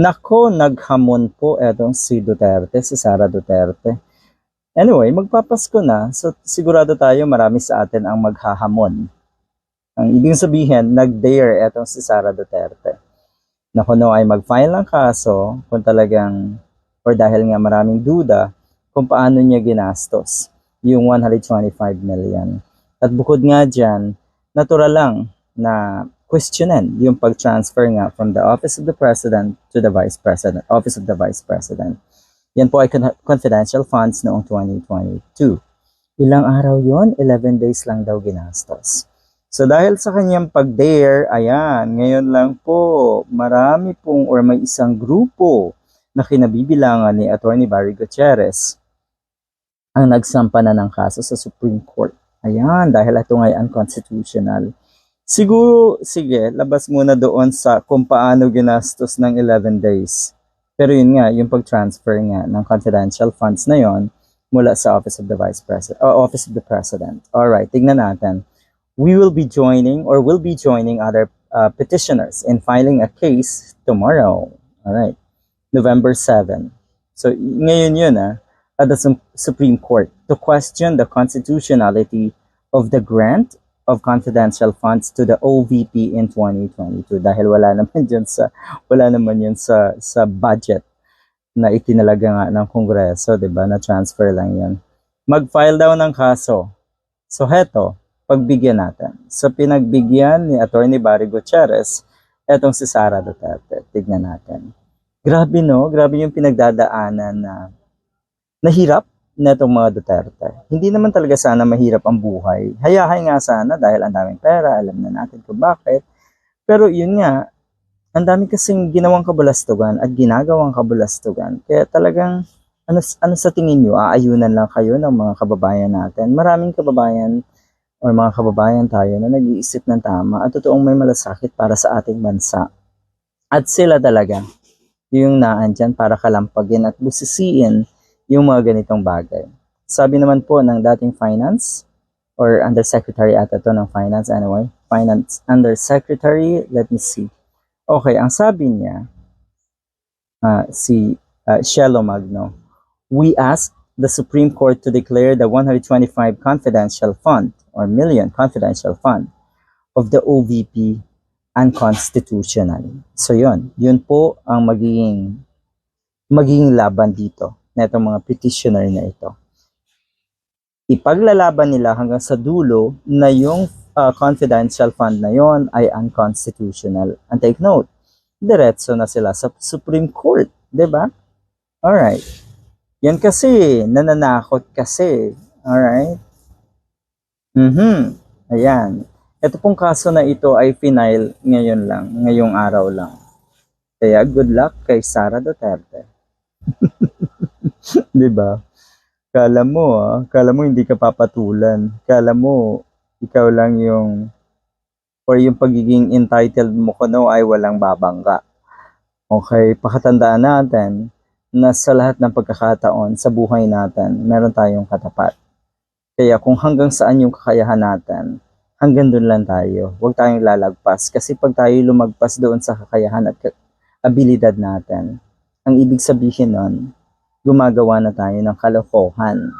Nako, naghamon po etong si Duterte, si Sara Duterte. Anyway, magpapasko na, so sigurado tayo marami sa atin ang maghahamon. Ang ibig sabihin, nag-dare etong si Sara Duterte. Na kuno ay mag-file ng kaso kung talagang, or dahil nga maraming duda, kung paano niya ginastos yung 125 million. At bukod nga dyan, natural lang na questionin yung pag-transfer nga from the office of the president to the vice president, office of the vice president. Yan po ay con- confidential funds noong 2022. Ilang araw yon 11 days lang daw ginastos. So dahil sa kanyang pag-dare, ayan, ngayon lang po, marami pong or may isang grupo na kinabibilangan ni Attorney Barry Gutierrez ang nagsampa na ng kaso sa Supreme Court. Ayan, dahil ito nga ay unconstitutional. Siguro, sige, labas muna doon sa kung paano ginastos ng 11 days. Pero yun nga, yung pag-transfer nga ng confidential funds na yon mula sa Office of the Vice President, or Office of the President. Alright, tignan natin. We will be joining or will be joining other uh, petitioners in filing a case tomorrow. Alright, November 7. So, ngayon yun ah, at the Supreme Court to question the constitutionality of the grant of confidential funds to the OVP in 2022 dahil wala naman yun sa wala naman yun sa sa budget na itinalaga nga ng Kongreso, 'di ba? Na transfer lang 'yan. Mag-file daw ng kaso. So heto, pagbigyan natin. Sa pinagbigyan ni Attorney Barry Gutierrez, etong si Sara Duterte. Tignan natin. Grabe no, grabe yung pinagdadaanan na nahirap netong mga Duterte. Hindi naman talaga sana mahirap ang buhay. Hayahay nga sana dahil ang daming pera, alam na natin kung bakit. Pero yun nga, ang dami kasing ginawang kabalastugan at ginagawang kabalastugan. Kaya talagang, ano, ano sa tingin nyo, aayunan lang kayo ng mga kababayan natin. Maraming kababayan or mga kababayan tayo na nag-iisip ng tama at totoong may malasakit para sa ating bansa. At sila talaga, yung naandyan para kalampagin at busisiin yung mga ganitong bagay. Sabi naman po ng dating finance or undersecretary ata to ng finance anyway. Finance undersecretary, let me see. Okay, ang sabi niya, ah, si uh, Shelo Magno, we asked the Supreme Court to declare the 125 confidential fund or million confidential fund of the OVP unconstitutional. So yun, yun po ang magiging magiging laban dito na itong mga petitioner na ito. Ipaglalaban nila hanggang sa dulo na yung uh, confidential fund na yon ay unconstitutional. And take note, diretso na sila sa Supreme Court, 'di ba? Alright. Yan kasi, nananakot kasi. Alright? Mhm. Ayan. Ito pong kaso na ito ay final ngayon lang, ngayong araw lang. Kaya good luck kay Sara Duterte. 'Di ba? Kala mo, ah, kala mo hindi ka papatulan. Kala mo ikaw lang yung or yung pagiging entitled mo kuno ay walang babangga. Okay, pakatandaan natin na sa lahat ng pagkakataon sa buhay natin, meron tayong katapat. Kaya kung hanggang saan yung kakayahan natin, hanggang doon lang tayo. Huwag tayong lalagpas. Kasi pag tayo lumagpas doon sa kakayahan at abilidad natin, ang ibig sabihin nun, gumagawa na tayo ng kalokohan.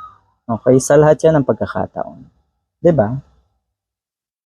Okay? Sa lahat yan ng pagkakataon. ba?